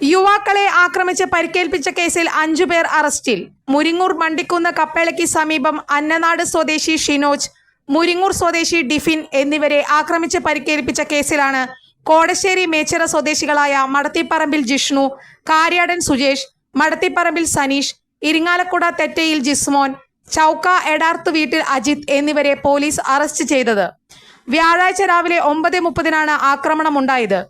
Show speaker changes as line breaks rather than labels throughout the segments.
യുവാക്കളെ ആക്രമിച്ച് പരിക്കേൽപ്പിച്ച കേസിൽ അഞ്ചുപേർ അറസ്റ്റിൽ. മുരിങ്ങൂർ മണ്ടിക്കുന്ന് കപ്പേളയ്ക്ക് സമീപം അന്നനാട് സ്വദേശി ഷിനോജ് മുരിങ്ങൂർ സ്വദേശി ഡിഫിൻ എന്നിവരെ ആക്രമിച്ച് പരിക്കേൽപ്പിച്ച കേസിലാണ് കോടശ്ശേരി മേച്ചിറ സ്വദേശികളായ മടത്തിപ്പറമ്പിൽ ജിഷ്ണു കാര്യാടൻ സുജേഷ് മടത്തിപ്പറമ്പിൽ സനീഷ് ഇരിങ്ങാലക്കുട തെറ്റയിൽ ജിസ്മോൻ ചൌക്ക എടാർത്ത് വീട്ടിൽ അജിത് എന്നിവരെ പോലീസ് അറസ്റ്റ് ചെയ്തത്. വ്യാഴാഴ്ച രാവിലെ ഒമ്പത് മുപ്പതിനാണ് ആക്രമണമുണ്ടായത്.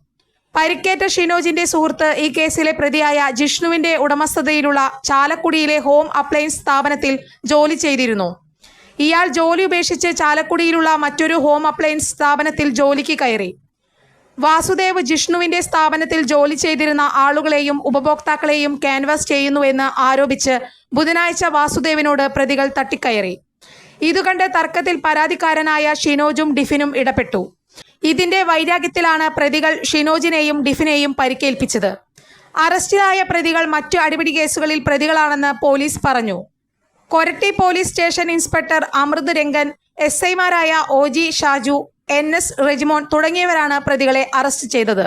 പരിക്കേറ്റ ഷിനോജിന്റെ സുഹൃത്ത് ഈ കേസിലെ പ്രതിയായ ജിഷ്ണുവിന്റെ ഉടമസ്ഥതയിലുള്ള ചാലക്കുടിയിലെ ഹോം അപ്ലയൻസ് സ്ഥാപനത്തിൽ ജോലി ചെയ്തിരുന്നു. ഇയാൾ ജോലി ഉപേക്ഷിച്ച് ചാലക്കുടിയിലുള്ള മറ്റൊരു ഹോം അപ്ലയൻസ് സ്ഥാപനത്തിൽ ജോലിക്ക് കയറി. വാസുദേവ് ജിഷ്ണുവിന്റെ സ്ഥാപനത്തിൽ ജോലി ചെയ്തിരുന്ന ആളുകളെയും ഉപഭോക്താക്കളെയും ക്യാൻവാസ് ചെയ്യുന്നുവെന്ന് ആരോപിച്ച് ബുധനാഴ്ച വാസുദേവിനോട് പ്രതികൾ തട്ടിക്കയറി. ഇതുകണ്ട് തർക്കത്തിൽ പരാതിക്കാരനായ ഷിനോജും ഡിഫിനും ഇടപെട്ടു ഇതിന്റെ വൈരാഗ്യത്തിലാണ് പ്രതികൾ ഷിനോജിനെയും ഡിഫിനെയും പരിക്കേൽപ്പിച്ചത്. അറസ്റ്റിലായ പ്രതികൾ മറ്റു അടിപിടി കേസുകളിൽ പ്രതികളാണെന്ന് പോലീസ് പറഞ്ഞു. Koratty police station inspector Amrit Rangan S ഐമാരായ O G Shaju N S Rejimon തുടങ്ങിയവരാണ് പ്രതികളെ അറസ്റ്റ് ചെയ്തത്.